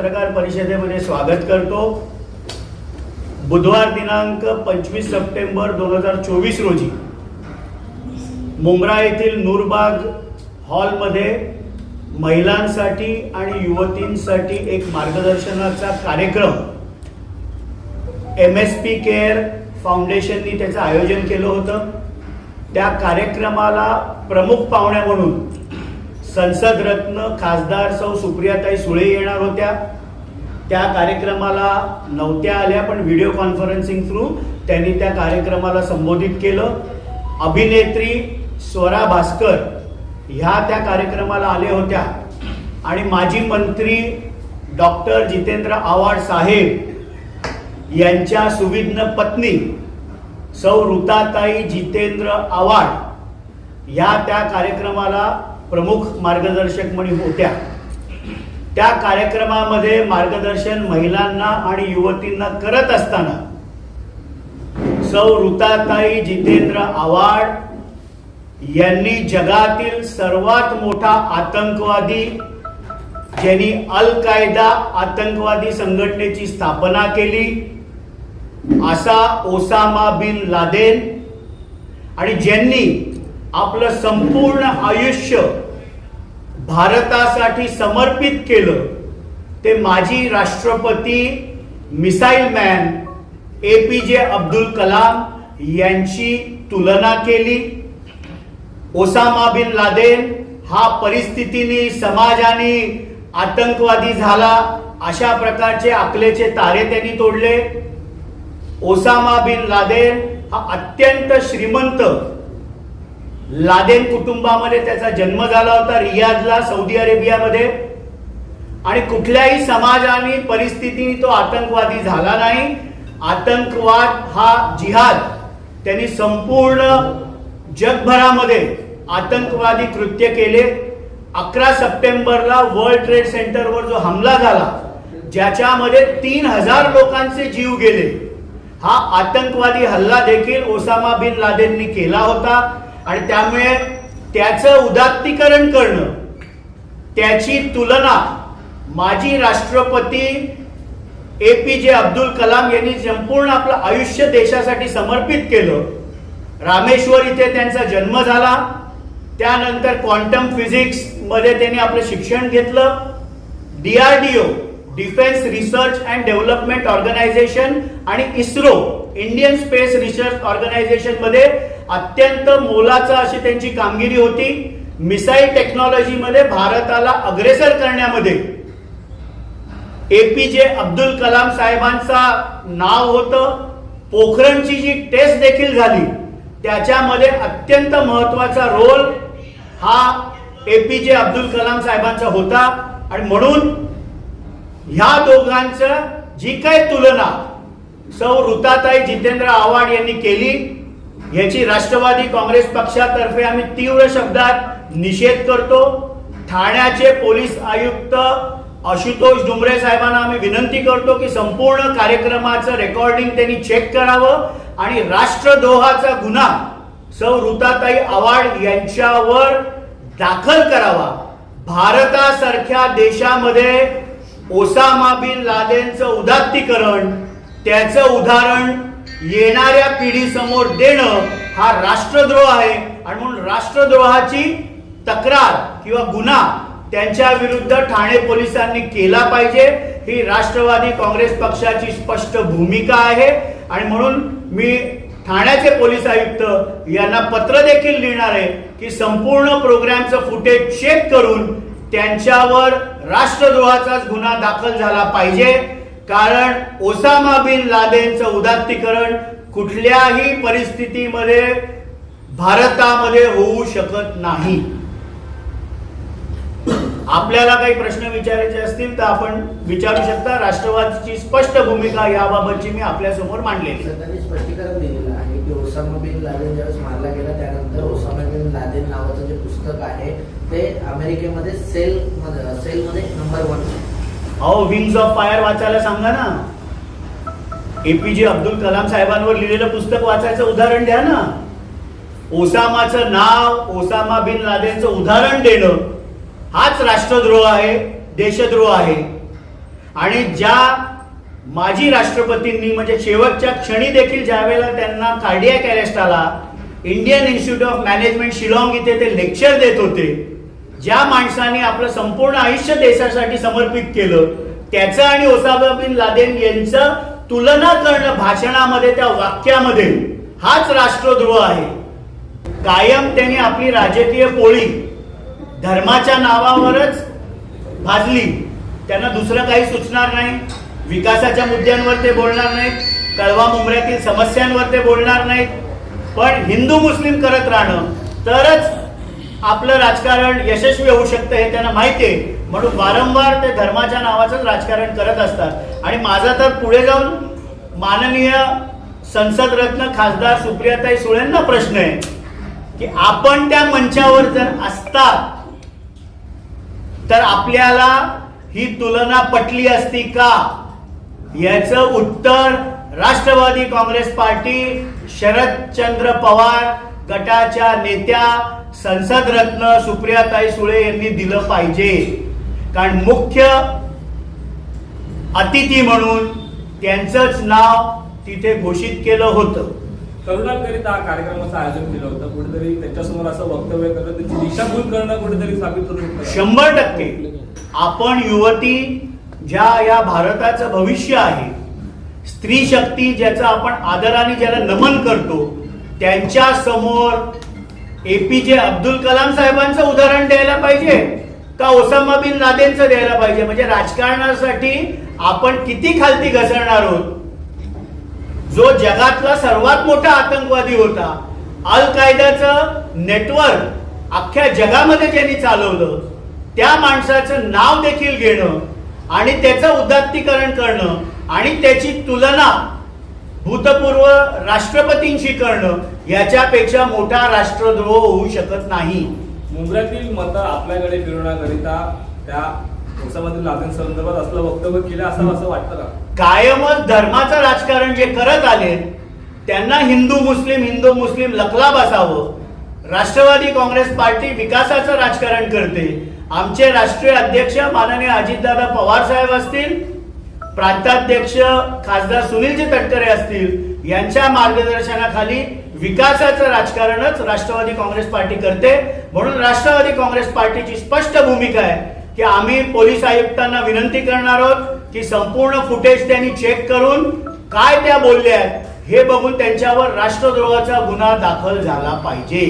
पत्रकार परिषदेमध्ये स्वागत करतो. बुधवार दिनांक पंचवीस सप्टेंबर दोन हजार चोवीस रोजी मुंब्रा येथील नूरबाग हॉलमध्ये महिलांसाठी आणि युवतींसाठी एक मार्गदर्शनाचा कार्यक्रम एम एस पी केअर फाउंडेशननी त्याचं आयोजन केलं होतं. त्या कार्यक्रमाला प्रमुख पाहुण्या म्हणून संसद रत्न खासदार सौ सुप्रियाताई सुळे येणार होत्या. त्या कार्यक्रमाला नव्हत्या आल्या पण व्हिडिओ कॉन्फरन्सिंग थ्रू त्यांनी त्या कार्यक्रमाला संबोधित केलं. अभिनेत्री स्वरा भास्कर ह्या त्या कार्यक्रमाला आल्या होत्या. आणि माजी मंत्री डॉक्टर जितेंद्र आव्हाड साहेब यांच्या सुविघ्न पत्नी सौ ऋताताई जितेंद्र आव्हाड ह्या त्या कार्यक्रमाला प्रमुख मार्गदर्शक म्हणून होत्या. त्या कार्यक्रमामध्ये मार्गदर्शन महिलांना आणि युवतींना करत असताना सौ ऋताताई जितेंद्र आव्हाड यांनी जगातील सर्वात मोठा आतंकवादी ज्यांनी अल कायदा आतंकवादी संघटनेची स्थापना केली असा ओसामा बिन लादेन आणि ज्यांनी आपलं संपूर्ण आयुष्य भारतासाठी समर्पित केलं ते माजी राष्ट्रपती मिसाईल मॅन ए पी जे अब्दुल कलाम यांची तुलना केली. ओसामा बिन लादेन हा परिस्थितीने समाजाने आतंकवादी झाला अशा प्रकारचे आकलेचे तारे त्यांनी तोडले. ओसामा बिन लादेन हा अत्यंत श्रीमंत लादेन कुटुंबामध्ये त्याचा जन्म झाला होता रियादला सौदी अरेबियामध्ये. आणि कुठल्याही समाजाने परिस्थितीने तो आतंकवादी झाला नाही. आतंकवाद हा जिहाद. त्यांनी संपूर्ण जगभरामध्ये आतंकवादी कृत्य केले. अकरा सप्टेंबरला वर्ल्ड ट्रेड सेंटरवर जो हमला झाला ज्याच्यामध्ये तीन हजार लोकांचे जीव गेले. हा आतंकवादी हल्ला देखील ओसामा बिन लादेननी केला होता. आणि त्यामुळे त्याचं उदात्तीकरण करणं त्याची तुलना माजी राष्ट्रपती ए पी जे अब्दुल कलाम यांनी संपूर्ण आपलं आयुष्य देशासाठी समर्पित केलं. रामेश्वर इथे त्यांचा जन्म झाला. त्यानंतर क्वांटम फिजिक्समध्ये त्यांनी आपलं शिक्षण घेतलं. DRDO defence research and development organisation आणि इस्रो इंडियन स्पेस रिसर्च ऑर्गनायझेशनमध्ये अत्यंत मोलाचा अशी त्यांची कामगिरी होती. मिसाईल टेक्नॉलॉजीमध्ये भारताला अग्रेसर करण्यामध्ये. एपीजे अब्दुल कलाम साहेबांचा नाव होतं. पोखरणची जी टेस्ट देखील झाली त्याच्यामध्ये अत्यंत महत्त्वाचा रोल हा एपीजे अब्दुल कलाम साहेबांचा होता. आणि म्हणून ह्या दोघांचं जी काही तुलना सौ ऋताताई जितेंद्र आव्हाड यांनी केली याची राष्ट्रवादी काँग्रेस पक्षातर्फे आम्ही तीव्र शब्दात निषेध करतो. ठाण्याचे पोलीस आयुक्त आशुतोष डुमरे साहेबांना आम्ही विनंती करतो की संपूर्ण कार्यक्रमाचं रेकॉर्डिंग त्यांनी चेक करावं आणि राष्ट्रद्रोहाचा गुन्हा सौ ऋताताई आव्हाड यांच्यावर दाखल करावा. भारतासारख्या देशामध्ये ओसामा बिन लादेनचं उदात्तीकरण त्याचं उदाहरण येणाऱ्या पिढीसमोर देणं हा राष्ट्रद्रोह आहे. आणि म्हणून राष्ट्रद्रोहाची तक्रार किंवा गुन्हा त्यांच्या विरुद्ध ठाणे पोलिसांनी केला पाहिजे. ही राष्ट्रवादी काँग्रेस पक्षाची स्पष्ट भूमिका आहे. आणि म्हणून मी ठाण्याचे पोलीस आयुक्त यांना पत्र देखील लिहिणार आहे की संपूर्ण प्रोग्रामचं फुटेज चेक करून त्यांच्यावर राष्ट्रद्रोहाचाच गुन्हा दाखल झाला पाहिजे. कारण ओसामा बिन लादेनचं उदात्तीकरण कुठल्याही परिस्थितीमध्ये भारतामध्ये होऊ शकत नाही. आपल्याला काही प्रश्न विचारायचे असतील तर आपण विचारू शकता. राष्ट्रवादीची स्पष्ट भूमिका याबाबतची मी आपल्यासमोर मांडलेली. आहे. स्पष्टीकरण दिलेलं आहे की ओसामा बिन लादेन ज्यावेळेस मारला गेला त्यानंतर ओसामा बिन लादेन नावाचं जे पुस्तक आहे ते अमेरिकेमध्ये सेल सेलमध्ये नंबर वन अहो विंग्स ऑफ फायर वाचायला सांगा ना. एपीजे अब्दुल कलाम साहेबांवर लिहिलेलं पुस्तक वाचायचं उदाहरण द्या ना. ओसामाचं नाव ओसामा बिन लादेनचं उदाहरण देणं. हाच राष्ट्रद्रोह आहे देशद्रोह आहे. आणि ज्या माजी राष्ट्रपतींनी म्हणजे शेवटच्या क्षणी देखील ज्यावेळेला त्यांना कार्डियाक अरेस्ट आला Indian institute of management Shillong इथे ते लेक्चर देत होते. ज्या माणसाने आपलं संपूर्ण आयुष्य देशासाठी समर्पित केलं त्याचं आणि ओसामा बिन लादेन यांचं तुलना करणं भाषणामध्ये त्या वाक्यामध्ये हाच राष्ट्रद्रोह आहे. कायम त्यांनी आपली राजकीय पोळी धर्माच्या नावावरच भाजली. त्यांना दुसरं काही सुचणार नाही. विकासाच्या मुद्द्यांवर ते बोलणार नाहीत. कळवा मुंबऱ्यातील समस्यांवर ते बोलणार नाहीत. पण हिंदू मुस्लिम करत राहणं तरच आपलं राजकारण यशस्वी होऊ शकतं हे त्यांना माहिती आहे. म्हणून वारंवार ते धर्माच्या नावाचंच राजकारण करत असतात. आणि माझा तर पुढे जाऊन माननीय संसद रत्न खासदार सुप्रियाताई सुळेंना प्रश्न आहे की आपण त्या मंचावर जर असतात तर आपल्याला ही तुलना पटली असती का? याचं उत्तर राष्ट्रवादी काँग्रेस पार्टी शरदचंद्र पवार गटाच्या नेत्या संसद रत्न सुप्रियाताई सुळे यांनी दिलं पाहिजे. कारण मुख्य अतिथी म्हणून त्यांचंच नाव तिथे घोषित केलं होतं. तरुणांकरिता कार्यक्रमाचं आयोजन केलं होतं. कुठेतरी त्यांच्यासमोर असं वक्तव्य करणं त्यांची दिशाभूल करणं कुठेतरी साबित करू शंभर टक्के. आपण युवती ज्या या भारताचं भविष्य आहे स्त्री शक्ती ज्याचा आपण आदराने ज्याला नमन करतो त्यांच्यासमोर एपीजे अब्दुल कलाम साहेबांचं उदाहरण द्यायला पाहिजे का ओसामा बिन लादेनचं द्यायला पाहिजे? म्हणजे राजकारणासाठी आपण किती खालती घसरणार आहोत? जो जगातला सर्वात मोठा आतंकवादी होता. अल कायद्याचं नेटवर्क अख्ख्या जगामध्ये ज्यांनी चालवलं त्या माणसाचं नाव देखील घेणं आणि त्याचं उदात्तीकरण करणं आणि त्याची तुलना भूतपूर्व राष्ट्रपतींशी करणं याच्यापेक्षा मोठा राष्ट्रद्रोह होऊ शकत नाही. मुंबऱ्यातील मतं आपल्याकडे फिरवण्याकरिता त्या संदर्भात असलं वक्तव्य केलं असं असं वाटतं का? कायमच धर्माचं राजकारण जे करत आले त्यांना हिंदू मुस्लिम हिंदू मुस्लिम लकलाब असावं. राष्ट्रवादी काँग्रेस पार्टी विकासाचं राजकारण करते. आमचे राष्ट्रीय अध्यक्ष माननीय अजितदादा पवार साहेब असतील प्रांताध्यक्ष खासदार सुनीलजी तटकरे असतील यांच्या मार्गदर्शनाखाली विकासाचं राजकारणच राष्ट्रवादी काँग्रेस पार्टी करते. म्हणून राष्ट्रवादी काँग्रेस पार्टीची स्पष्ट भूमिका आहे की आम्ही पोलीस आयुक्तांना विनंती करणार आहोत की संपूर्ण फुटेज त्यांनी चेक करून काय त्या बोलल्या आहेत हे बघून त्यांच्यावर राष्ट्रद्रोहाचा गुन्हा दाखल झाला पाहिजे.